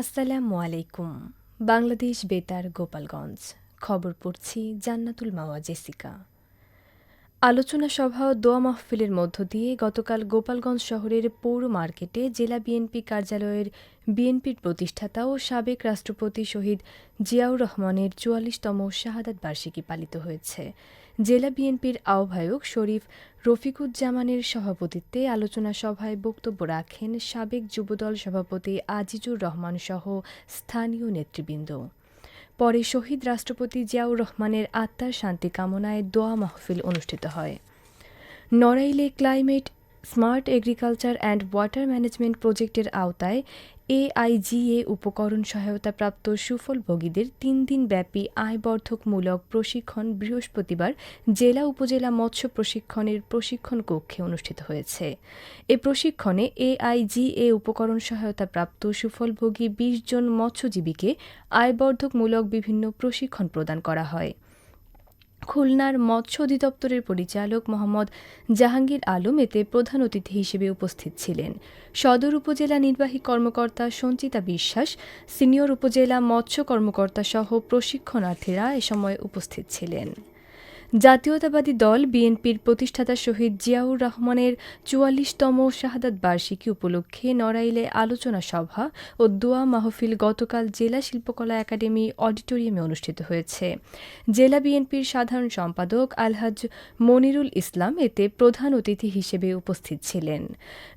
আসসালামু আলাইকুম। বাংলাদেশ বেতার গোপালগঞ্জ। খবর পড়ছি জান্নাতুল মাওয়া জেসিকা। আলোচনা সভা ও দোয়া মাহফিলের মধ্য দিয়ে গতকাল গোপালগঞ্জ শহরের পৌর মার্কেটে জেলা বিএনপি কার্যালয়ের বিএনপির প্রতিষ্ঠাতা ও সাবেক রাষ্ট্রপতি শহীদ জিয়াউর রহমানের চুয়াল্লিশতম শাহাদাত বার্ষিকী পালিত হয়েছে। জেলা বিএনপির আহ্বায়ক শরীফ রফিকুজ্জামানের সভাপতিত্বে আলোচনা সভায় বক্তব্য রাখেন সাবেক যুবদল সভাপতি আজিজুর রহমান সহ স্থানীয় নেতৃবৃন্দ। পরে শহীদ রাষ্ট্রপতি জিয়াউর রহমানের আত্মার শান্তি কামনায় দোয়া মাহফিল অনুষ্ঠিত হয়। নড়াইলে climate, smart agriculture and water management প্রজেক্টের আওতায় এআইজিএ উপকরণ সহায়তাপ্রাপ্ত সুফলভোগীদের তিন দিন ব্যাপী আয়বর্ধকমূলক প্রশিক্ষণ বৃহস্পতিবার জেলা উপজেলা মৎস্য প্রশিক্ষণের প্রশিক্ষণ কক্ষে অনুষ্ঠিত হয়েছে। এ প্রশিক্ষণে এআইজিএ উপকরণ সহায়তা সহায়তাপ্রাপ্ত সুফলভোগী বিশ জন মৎস্যজীবীকে আয়বর্ধকমূলক বিভিন্ন প্রশিক্ষণ প্রদান করা হয়। খুলনার মৎস্য অধিদপ্তরের পরিচালক মোহাম্মদ জাহাঙ্গীর আলম এতে প্রধান অতিথি হিসেবে উপস্থিত ছিলেন। সদর উপজেলা নির্বাহী কর্মকর্তা সঞ্চিতা বিশ্বাস, সিনিয়র উপজেলা মৎস্য কর্মকর্তা সহ প্রশিক্ষণার্থীরা এ সময় উপস্থিত ছিলেন। জাতীয়তাবাদী দল বিএনপির প্রতিষ্ঠাতা শহীদ জিয়াউর রহমানের চুয়াল্লিশতম শাহাদাত বার্ষিকী উপলক্ষে নড়াইলে আলোচনা সভা ও দোয়া মাহফিল গতকাল জেলা শিল্পকলা একাডেমি অডিটোরিয়ামে অনুষ্ঠিত হয়েছে। জেলা বিএনপির সাধারণ সম্পাদক আলহাজ মনিরুল ইসলাম এতে প্রধান অতিথি হিসেবে উপস্থিত ছিলেন।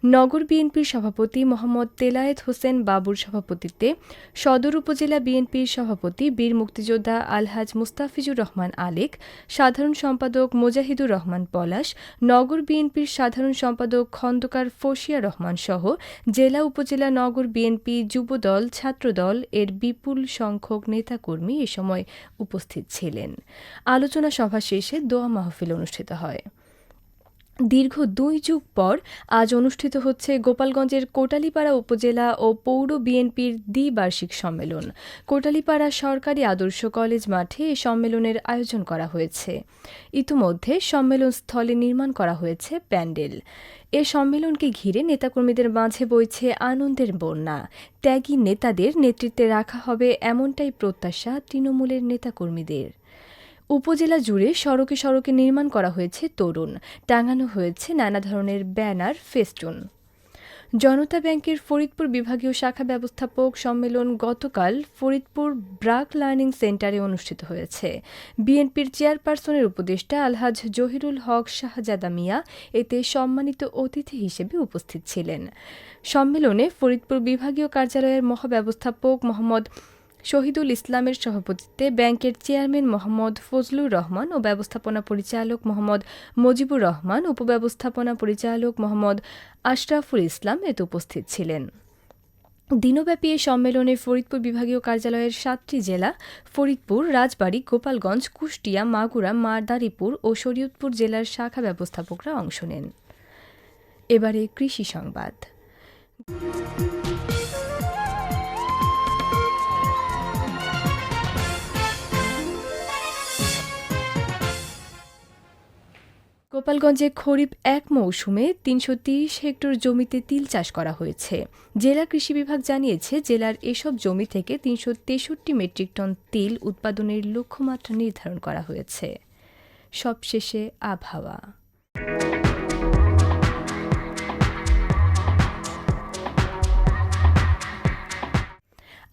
নগর বিএনপির সভাপতি মোহাম্মদ তেলায়েত হোসেন বাবুর সভাপতিত্বে সদর উপজেলা বিএনপির সভাপতি বীর মুক্তিযোদ্ধা আলহাজ মুস্তাফিজুর রহমান আলেক, সাধারণ সাধারণ সম্পাদক মোজাহিদুর রহমান পলাশ, নগর বিএনপির সাধারণ সম্পাদক খন্দকার ফসিয়া রহমান সহ জেলা উপজেলা নগর বিএনপি যুবদল, ছাত্রদল এর বিপুল সংখ্যক নেতাকর্মী এ সময় উপস্থিত ছিলেন। আলোচনা সভা শেষে দোয়া মাহফিল অনুষ্ঠিত হয়। দীর্ঘ দুই যুগ পর আজ অনুষ্ঠিত হচ্ছে গোপালগঞ্জের কোটালীপাড়া উপজেলা ও পৌর বিএনপির দ্বিবার্ষিক সম্মেলন। কোটালীপাড়া সরকারি আদর্শ কলেজ মাঠে এই সম্মেলনের আয়োজন করা হয়েছে। ইতিমধ্যে সম্মেলন স্থলে নির্মাণ করা হয়েছে প্যান্ডেল। এ সম্মেলনকে ঘিরে নেতাকর্মীদের মাঝে বইছে আনন্দের বন্যা। ত্যাগী নেতাদের নেতৃত্বে রাখা হবে এমনটাই প্রত্যাশা তৃণমূলের নেতাকর্মীদের। উপজেলা জুড়ে সড়কে সড়কে নির্মাণ করা হয়েছে তরুণ, টাঙানো হয়েছে নানা ধরনের ব্যানার, ফেস্টুন। জনতা ব্যাংকের ফরিদপুর বিভাগীয় শাখা ব্যবস্থাপক সম্মেলন গতকাল ফরিদপুর ব্রাক লার্নিং সেন্টারে অনুষ্ঠিত হয়েছে। বিএনপির চেয়ারপারসনের উপদেষ্টা আলহাজ জহিরুল হক শাহজাদা মিয়া এতে সম্মানিত অতিথি হিসেবে উপস্থিত ছিলেন। সম্মেলনে ফরিদপুর বিভাগীয় কার্যালয়ের মহাব্যবস্থাপক মোহাম্মদ শহীদুল ইসলামের সভাপতিত্বে ব্যাংকের চেয়ারম্যান মোহাম্মদ ফজলুর রহমান ও ব্যবস্থাপনা পরিচালক মোহাম্মদ মজিবুর রহমান, উপব্যবস্থাপনা পরিচালক মোহাম্মদ আশরাফুল ইসলাম এতে উপস্থিত ছিলেন। দিনব্যাপী এই সম্মেলনে ফরিদপুর বিভাগীয় কার্যালয়ের সাতটি জেলা, ফরিদপুর, রাজবাড়ী, গোপালগঞ্জ, কুষ্টিয়া, মাগুরা মাদারীপুর ও শরীয়তপুর জেলার শাখা ব্যবস্থাপকরা অংশ নেন। এবারে কৃষি সংবাদ। গোপালগঞ্জে খরিফ এক মৌসুমে তিনশো তিরিশ হেক্টর জমিতে তিল চাষ করা হয়েছে। জেলা কৃষি বিভাগ জানিয়েছে, জেলার এসব জমি থেকে তিনশো তেষট্টি মেট্রিক টন তিল উৎপাদনের লক্ষ্যমাত্রা নির্ধারণ করা হয়েছে। সবশেষে আবহাওয়া।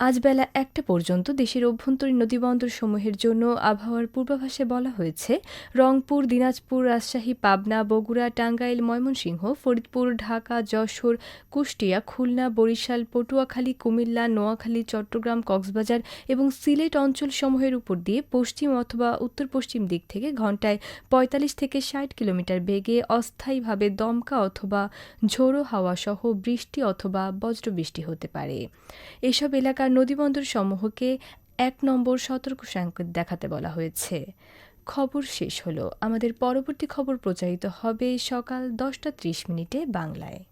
আজ বেলা একটা পর্যন্ত দেশের অভ্যন্তরীণ নদীবন্দর সমূহের জন্য আবহাওয়ার পূর্বাভাসে বলা হয়েছে, রংপুর, দিনাজপুর, রাজশাহী, পাবনা, বগুড়া, টাঙ্গাইল, ময়মনসিংহ, ফরিদপুর, ঢাকা, যশোর, কুষ্টিয়া, খুলনা, বরিশাল, পটুয়াখালী, কুমিল্লা, নোয়াখালী, চট্টগ্রাম, কক্সবাজার এবং সিলেট অঞ্চলসমূহের উপর দিয়ে পশ্চিম অথবা উত্তর পশ্চিম দিক থেকে ঘন্টায় পঁয়তাল্লিশ থেকে ষাট কিলোমিটার বেগে অস্থায়ীভাবে দমকা অথবা ঝোড়ো হাওয়া সহ বৃষ্টি অথবা বজ্রবৃষ্টি হতে পারে। এসব এলাকা নদীবন্দর সমূহকে এক নম্বর সতর্ক সংকেত দেখাতে বলা হয়েছে। খবর শেষ হলো। আমাদের পরবর্তী খবর প্রচারিত হবে সকাল দশটা ত্রিশ মিনিটে বাংলায়।